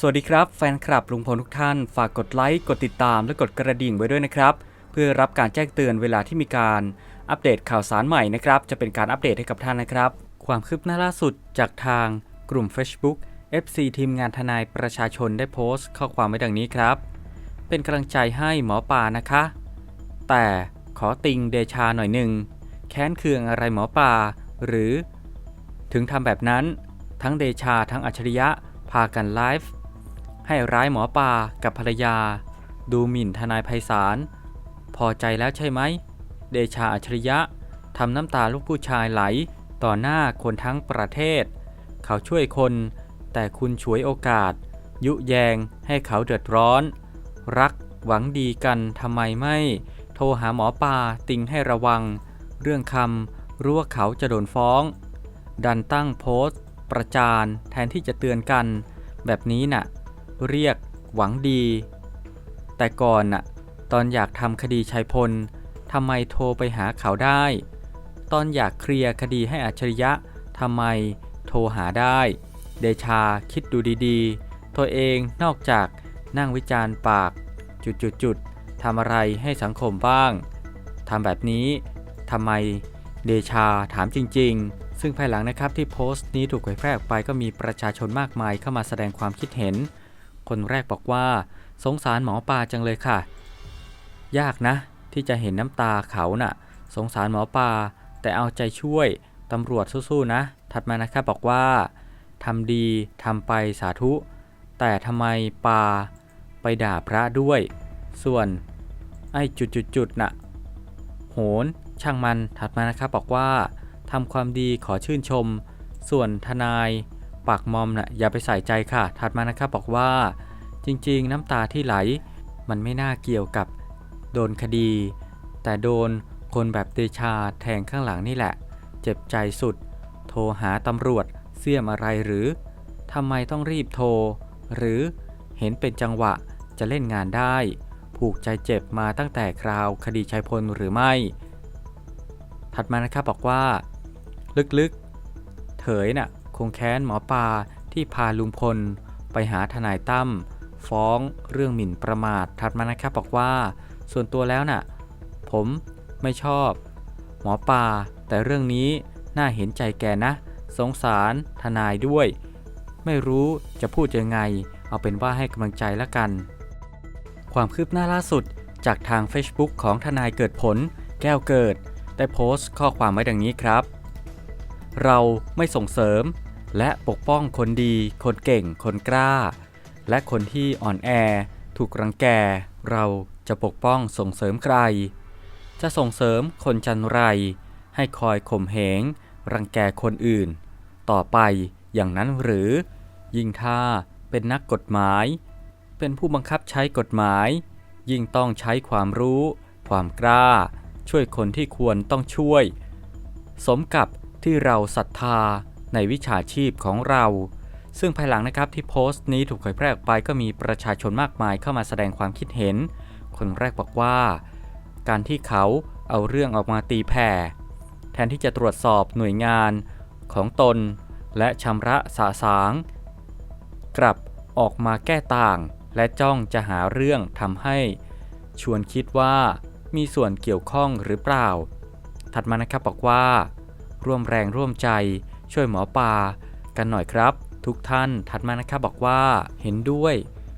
สวัสดีครับแฟนคลับลุงพลทุกท่าน ฝากกดไลค์ กดติดตามและกดกระดิ่งไว้ด้วยนะครับ เพื่อรับการแจ้งเตือนเวลาที่มีการอัปเดตข่าวสารใหม่นะครับ จะเป็นการอัปเดตให้กับท่านนะครับ ความคืบหน้าล่าสุดจากทางกลุ่ม Facebook FC ทีมงานทนายประชาชนได้โพสต์ ข้อความไว้ดังนี้ครับ เป็นกำลังใจให้หมอปานะคะ แต่ขอติงเดชาหน่อยหนึ่งแค้นเคืองอะไรหมอปลาหรือ ถึงทำแบบนั้น ทั้งเดชาทั้งอัจฉริยะพากันไลฟ์ ให้ร้ายหมอปลากับภรรยา ดูหมิ่นทนายไพศาล พอใจแล้วใช่ไหม เดชาอัจฉริยะทำน้ำตาลูกผู้ชายไหลต่อหน้าคนทั้งประเทศ เขาช่วยคน แต่คุณฉวยโอกาส ยุแยงให้เขาเดือดร้อน รักหวังดีกันทำไมไม่ โทรหาหมอปลาติงให้ระวัง เรื่องคำรู้ว่าเขาจะโดนฟ้อง ดันตั้งโพสต์ ประจานแทนที่จะเตือนกัน แบบนี้น่ะ เรียก หวังดี แต่ก่อนน่ะ ตอนอยากทำคดีชัยพลทำไมโทรไปหาเขาได้ ตอนอยากเคลียร์คดีให้อัจฉริยะทำไมโทรหาได้ เดชาคิดดูดีๆ ตัวเองนอกจากนั่งวิจารณ์ปาก จุดๆๆทำอะไรให้สังคมบ้างทำแบบนี้ทำไมเดชาถามจริง ๆ ซึ่งภายหลังนะครับที่โพสต์นี้ถูกเผยแพร่ออกไปก็มีประชาชนมากมายเข้ามาแสดงความคิดเห็น คนแรกบอกว่า สงสารหมอปลาจังเลยค่ะ ยากนะ ที่จะเห็นน้ำตาเขาน่ะ สงสารหมอปลาแต่เอาใจช่วยตำรวจสู้ๆนะ ถัดมานะครับบอกว่าทำดีทำไปสาธุ แต่ทำไมปาไปด่าพระด้วย ส่วน ไอ้จุดๆๆน่ะ โหน ช่างมันถัดมานะครับบอกว่าทำความดีขอชื่นชม ส่วนทนาย ปากมอมน่ะอย่าไปใส่ใจค่ะ ถัดมานะครับบอกว่า จริงๆ น้ำตาที่ไหล มันไม่น่าเกี่ยวกับโดนคดี แต่โดนคนแบบเดชาแทงข้างหลังนี่แหละ เจ็บใจสุด โทรหาตำรวจเสี่ยมอะไรหรือทำไมต้องรีบโทร หรือเห็นเป็นจังหวะจะเล่นงานได้ ผูกใจเจ็บมาตั้งแต่คราวคดีชัยพลหรือไม่ ถัดมานะครับบอกว่า ลึกๆ เถยน่ะ คงแค้นหมอปลาที่พาลุงพล ไปหาทนายตั้มฟ้องเรื่องหมิ่นประมาทถัดมานะครับบอกว่า ส่วนตัวแล้วน่ะ ผมไม่ชอบ หมอปลาแต่เรื่องนี้น่าเห็นใจแกนะ สงสารทนายด้วย ไม่รู้จะพูดยังไง เอาเป็นว่าให้กำลังใจละกัน ความคืบหน้าล่าสุดจากทาง Facebook ของทนายเกิดผล แก้วเกิด ได้โพสต์ข้อความไว้ดังนี้ครับ เราไม่ส่งเสริม และปกป้องคนดี คนเก่ง คนกล้า และคนที่อ่อนแอ ถูกรังแก เราจะปกป้องส่งเสริมใคร จะส่งเสริมคนจันไร ให้คอยข่มเหง รังแกคนอื่น ต่อไปอย่างนั้นหรือ ยิ่งถ้าเป็นนักกฎหมาย เป็นผู้บังคับใช้กฎหมาย ยิ่งต้องใช้ความรู้ ความกล้า ช่วยคนที่ควรต้องช่วย สมกับที่เราศรัทธา ในวิชาชีพของเรา ซึ่งภายหลังนะครับที่โพสต์นี้ถูกเผยแพร่ออกไปก็มีประชาชนมากมายเข้ามาแสดงความคิดเห็น คนแรกบอกว่า การที่เขาเอาเรื่องออกมาตีแผ่ แทนที่จะตรวจสอบหน่วยงานของตน และชำระสาสาง กลับออกมาแก้ต่าง และจ้องจะหาเรื่องทำให้ ชวนคิดว่ามีส่วนเกี่ยวข้องหรือเปล่า ถัดมานะครับบอกว่า ร่วมแรงร่วมใจ ช่วยหมอปลากันหน่อยครับ ทุกท่านถัดมานะครับบอกว่าเห็นด้วย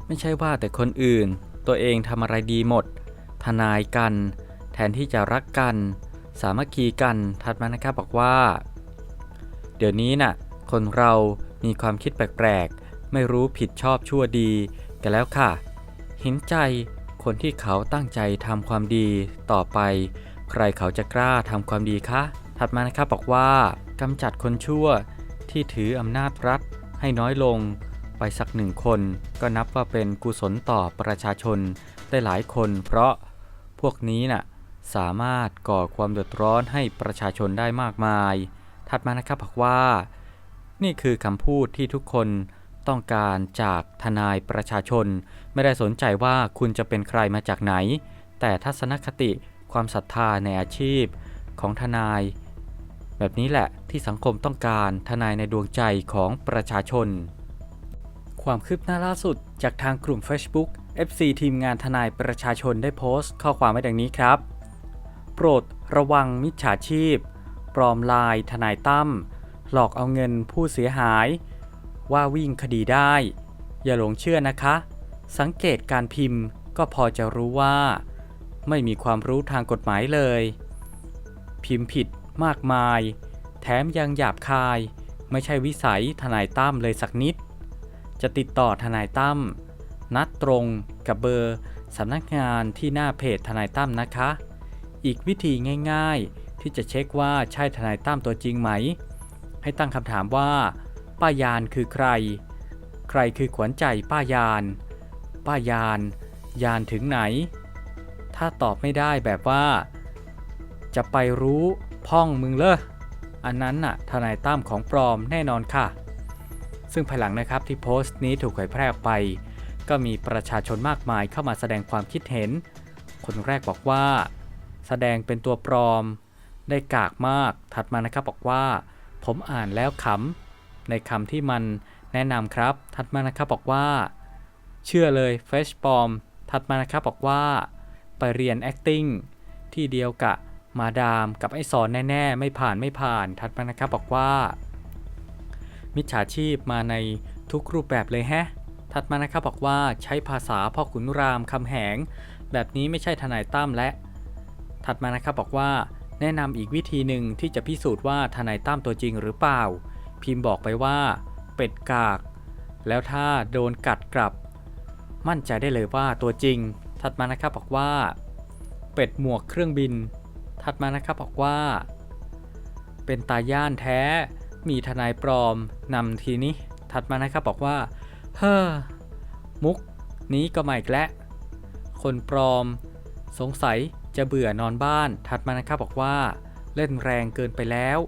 ไม่ใช่ว่าแต่คนอื่น ตัวเองทำอะไรดีหมด ทนายกัน แทนที่จะรักกัน สามัคคีกันถัดมานะครับบอกว่า เดี๋ยวนี้น่ะคนเรามีความคิดแปลกๆ ไม่รู้ผิดชอบชั่วดีกันแล้วค่ะ เห็นใจคนที่เขาตั้งใจทำความดีต่อไป ใครเขาจะกล้าทำความดีคะ ถัดมานะครับบอกว่า กำจัดคนชั่วที่ถืออำนาจรัฐให้น้อยลงไปสักหนึ่งคน ก็นับว่าเป็นกุศลต่อประชาชนได้หลายคน เพราะพวกนี้น่ะสามารถก่อความเดือดร้อนให้ประชาชนได้มากมาย ถัดมานะครับบอกว่า นี่คือคำพูดที่ทุกคนต้องการจากทนายประชาชน ไม่ได้สนใจว่าคุณจะเป็นใครมาจากไหน แต่ทัศนคติความศรัทธาในอาชีพของทนาย แบบนี้แหละที่สังคมต้องการทนายในดวงใจของประชาชน ความคืบหน้าล่าสุดจากทางกลุ่ม Facebook FC ทีมงานทนายประชาชนได้โพสต์ ข้อความไว้ดังนี้ครับ โปรดระวังมิจฉาชีพ ปลอมลายทนายตั้มหลอกเอาเงินผู้เสียหาย ว่าวิ่งคดีได้ อย่าหลงเชื่อนะคะ สังเกตการพิมพ์ก็พอจะรู้ว่า ไม่มีความรู้ทางกฎหมายเลย พิมพ์ผิด มากมาย แถมยังหยาบคาย ไม่ใช่วิสัยทนายตั้มเลยสักนิด จะติดต่อทนายตั้มนัดตรงกับเบอร์สำนักงานที่หน้าเพจทนายตั้มนะคะ อีกวิธีง่ายๆ ที่จะเช็คว่าใช่ทนายตั้มตัวจริงไหม ให้ตั้งคำถามว่า ป้ายานคือใคร ใครคือขวัญใจป้ายาน ป้ายาน ยานถึงไหน ถ้าตอบไม่ได้แบบว่า จะไปรู้พ่องมึงเลออันนั้นน่ะทนายตั้มของปลอมแน่นอนค่ะ ซึ่งภายหลังนะครับที่โพสต์นี้ถูกเผยแพร่ไป ก็มีประชาชนมากมายเข้ามาแสดงความคิดเห็น คนแรกบอกว่า แสดงเป็นตัวปลอม ได้กากมากถัดมานะครับบอกว่า ผมอ่านแล้วขำในคำที่มันแนะนำครับ ถัดมานะครับบอกว่า เชื่อเลยเฟชปลอมถัดมานะครับบอกว่า ไปเรียน acting ที่เดียวกับ มาดามกับไอ้สอนแน่ๆ ไม่ผ่านไม่ผ่านถัดมานะครับบอกว่า มิจฉาชีพมาในทุกรูปแบบเลยแฮะถัดมานะครับบอกว่าใช้ภาษาพ่อขุนรามคำแหง แบบนี้ไม่ใช่ทนายตั้มและ ถัดมานะครับบอกว่า แนะนำอีกวิธีหนึ่งที่จะพิสูจน์ว่าทนายตั้มตัวจริงหรือเปล่า พิมพ์บอกไปว่า เป็ดกาก แล้วถ้าโดนกัดกลับ มั่นใจได้เลยว่าตัวจริง ถัดมานะครับบอกว่า เป็ดหมวกเครื่องบิน ถัดมานะครับบอกว่า เป็นตาย่านแท้ มีทนายปลอมนำทีนี้ ถัดมานะครับบอกว่า เฮ้อ มุก นี้ก็มาอีกแล้วคนปลอม สงสัยจะเบื่อนอนบ้าน ถัดมานะครับบอกว่า เล่นแรงเกินไปแล้ว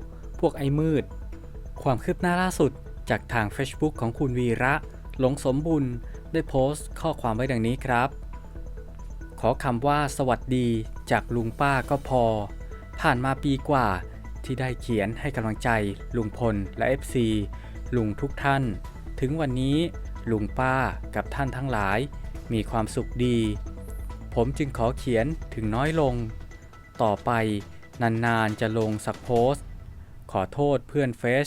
พวกไอ้มืด ความคืบหน้าล่าสุดจากทาง Facebook ของคุณวีระ หลงสมบุญได้โพสต์ข้อความไว้ดังนี้ครับ ขอคำว่าสวัสดี จากลุงป้าก็พอ ผ่านมาปีกว่าที่ได้เขียนให้กำลังใจลุงพลและ FC ลุงทุกท่าน ถึงวันนี้ลุงป้ากับท่านทั้งหลาย มีความสุขดี ผมจึงขอเขียนถึงน้อยลง ต่อไปนานๆจะลงสักโพสต์ ขอโทษเพื่อนเฟซ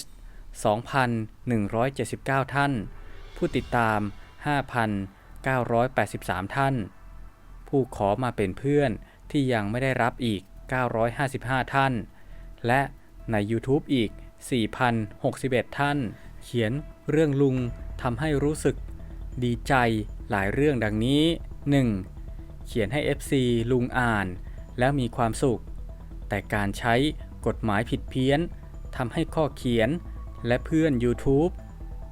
2,179 ท่าน ผู้ติดตาม 5,983 ท่าน ผู้ขอมาเป็นเพื่อน ที่ยังไม่ได้รับอีก 955 ท่าน และใน YouTube อีก 4,061 ท่าน เขียนเรื่องลุงทำให้รู้สึกดีใจหลายเรื่องดังนี้ 1. เขียนให้ FC ลุงอ่าน แล้วมีความสุข แต่การใช้กฎหมายผิดเพี้ยนทำให้ข้อเขียนและเพื่อน YouTube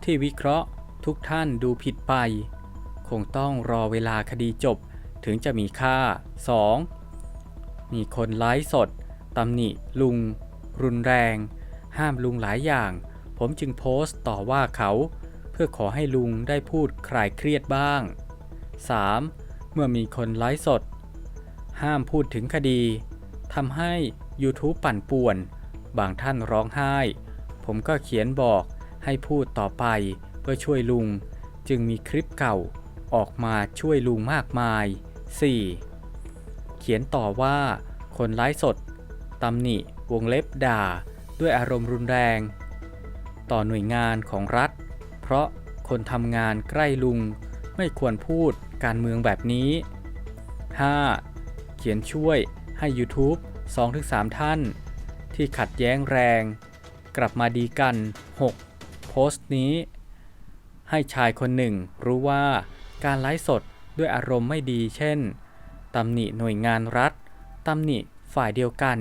ที่วิเคราะห์ทุกท่านดูผิดไป คงต้องรอเวลาคดีจบถึงจะมีค่า 2. มีคนไลฟ์สดตำหนิ ลุง รุนแรง ห้ามลุงหลายอย่าง ผมจึงโพสต์ต่อว่าเขา เพื่อขอให้ลุงได้พูดคลายเครียดบ้าง 3. เมื่อมีคนไลฟ์สด ห้ามพูดถึงคดีทำให้ YouTube ปั่นป่วน บางท่านร้องไห้ ผมก็เขียนบอกให้พูดต่อไปเพื่อช่วยลุง จึงมีคลิปเก่าออกมาช่วยลุงมากมาย 4. เขียนต่อว่า คนไลฟ์สดตำหนิ วงเล็บด่า ด้วยอารมณ์รุนแรง ต่อหน่วยงานของรัฐ เพราะคนทำงานใกล้ลุง ไม่ควรพูดการเมืองแบบนี้ 5. เขียนช่วยให้ YouTube 2-3 ท่าน ที่ขัดแย้งแรง กลับมาดีกัน 6. โพสต์นี้ ให้ชายคนหนึ่งรู้ว่าการไลฟ์สดด้วยอารมณ์ไม่ดีเช่น ตำหนิหน่วยงานรัฐ ตำหนิฝ่ายเดียวกัน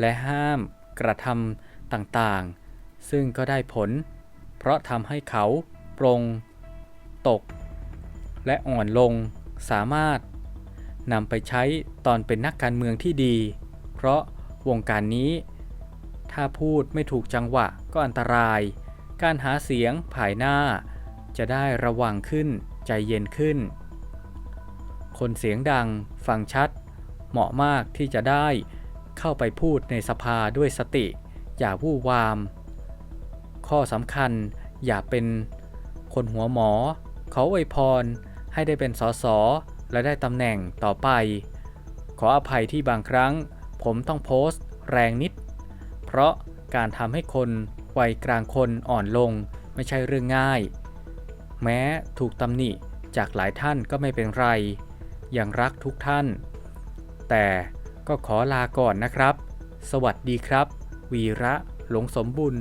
และห้ามกระทำต่างๆ ซึ่งก็ได้ผล เพราะทำให้เขาปรง ตก และอ่อนลง สามารถนำไปใช้ตอนเป็นนักการเมืองที่ดี เพราะวงการนี้ ถ้าพูดไม่ถูกจังหวะก็อันตราย การหาเสียงภายหน้า จะได้ระวังขึ้นใจเย็นขึ้น คนเสียงดัง ฟังชัด เหมาะมากที่จะได้เข้าไปพูดในสภาด้วยสติ อย่าวู่วาม ข้อสำคัญอย่าเป็นคนหัวหมอ ขออวยพรให้ได้เป็นสสและได้ตำแหน่งต่อไป ขออภัยที่บางครั้ง ผมต้องโพสต์ แรงนิด เพราะการทำให้คนวัยกลางคนอ่อนลงไม่ใช่เรื่องง่าย แม้ถูกตำหนิจากหลายท่านก็ไม่เป็นไร ยังรักทุกท่าน แต่ก็ขอลาก่อนนะครับ สวัสดีครับ วีระหลงสมบุญ